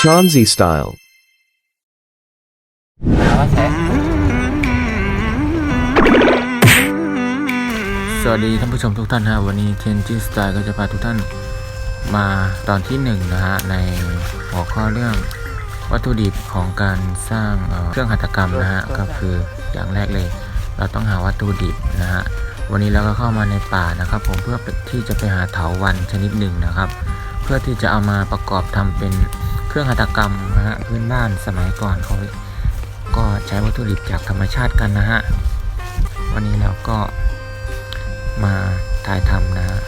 Chauncey style. สวัสดีท่านผู้ชมทุกท่านฮะวันนี้เทนจิสไตล์ก็จะพาทุกท่านมาตอนที่หนึ่งนะฮะในหัวข้อเรื่องวัตถุดิบของการสร้างเอ่อเครื่องหัตถกรรมนะฮะก็คืออย่างแรกเลย เราต้องหาวัตถุดิบนะฮะวันนี้เราก็เข้ามาในป่านะครับ ผมเพื่อที่จะไปหาเถาวันชนิดหนึ่งนะครับ เพื่อที่จะเอามาประกอบทำเป็นเค รื่องหัตถกรรมนะฮะพื้นบ้านสมัยก่อนเขาก็ใช้วัตถุดิบจากธรรมชาติกันนะฮะวันนี้เราก็มาถ่ายทำนะฮะ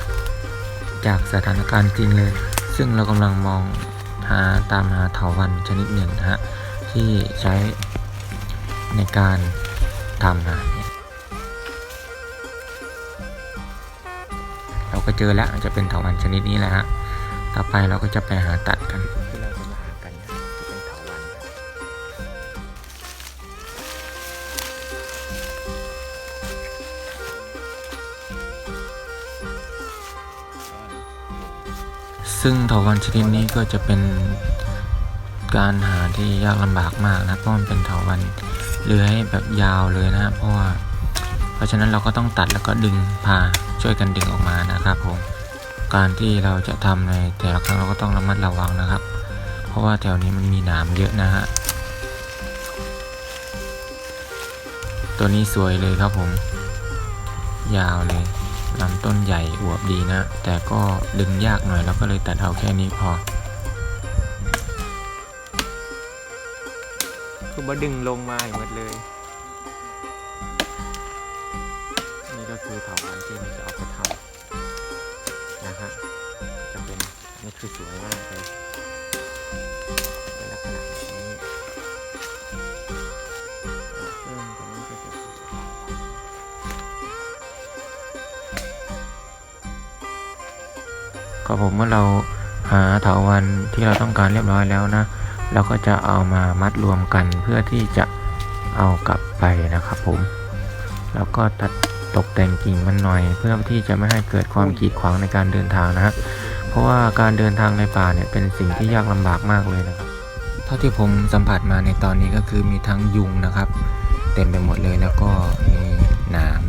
จากสถานการณ์จริงเลย ซึ่งเรากำลังมองหาตามหาเถาวันชนิดหนึ่งนะฮะที่ใช้ในการทำนะเราก็เจอแล้วจะเป็นเถาวันชนิดนี้แหละฮะต่อไปเราก็จะไปหาตัดกัน ซึ่งเถาวันชนิดนี้ก็จะเป็นการหาที่ยากลำบากมากนะเพราะมันเป็นเถาวันเลื้อยแบบยาวเลยนะเพราะว่าเพราะฉะนั้นเราก็ต้องตัดแล้วก็ดึงพาช่วยกันดึงออกมานะครับผมการที่เราจะทำในแต่ละครั้งเราก็ต้องระมัดระวังนะครับ เพราะว่าแถวนี้มันมีหนามเยอะนะฮะตัวนี้สวยเลยครับผม ยาวเลย ลำต้นใหญ่อวบดีนะ แต่ก็ดึงยากหน่อยแล้วก็เลยตัดเอาแค่นี้พอ คือบ่ดึงลงมาหมดเลย นี่ก็คือเถาวันที่มันจะเอาไปทำนะฮะจะเป็นนี่คือสวยมากเลย ก็ผมเมื่อเราหาเถาวันที่เราต้องการเรียบร้อยแล้วนะ เราก็จะเอามามัดรวมกันเพื่อที่จะเอากลับไปนะครับผม แล้วก็ตัดตกแต่งกิ่งมันหน่อย เพื่อที่จะไม่ให้เกิดความกีดขวางในการเดินทางนะฮะเพราะว่าการเดินทางในป่าเนี่ยเป็นสิ่งที่ยากลำบากมากเลยนะครับเท่าที่ผมสัมผัสมาในตอนนี้ก็คือมีทั้งยุงนะครับ เต็มไปหมดเลยแล้วก็มีหนาม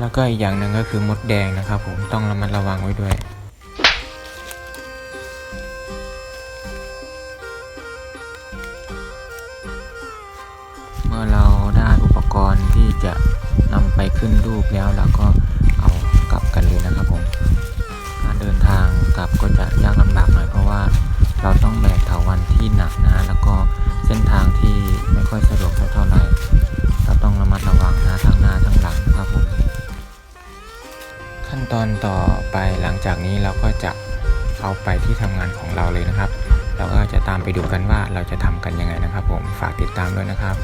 แล้วก็อีกอย่างหนึ่งก็คือมดแดงนะครับผมต้องระมัดระวังไว้ด้วยเมื่อเราได้อุปกรณ์ที่จะนำไปขึ้นรูปแล้วเราก็เอากลับกันเลยนะครับ ขั้นตอนต่อไปหลังจากนี้เราก็จะเอาไปที่ทำงานของเราเลยนะครับ เราก็จะตามไปดูกันว่าเราจะทำกันยังไงนะครับ ผมฝากติดตามด้วยนะครับ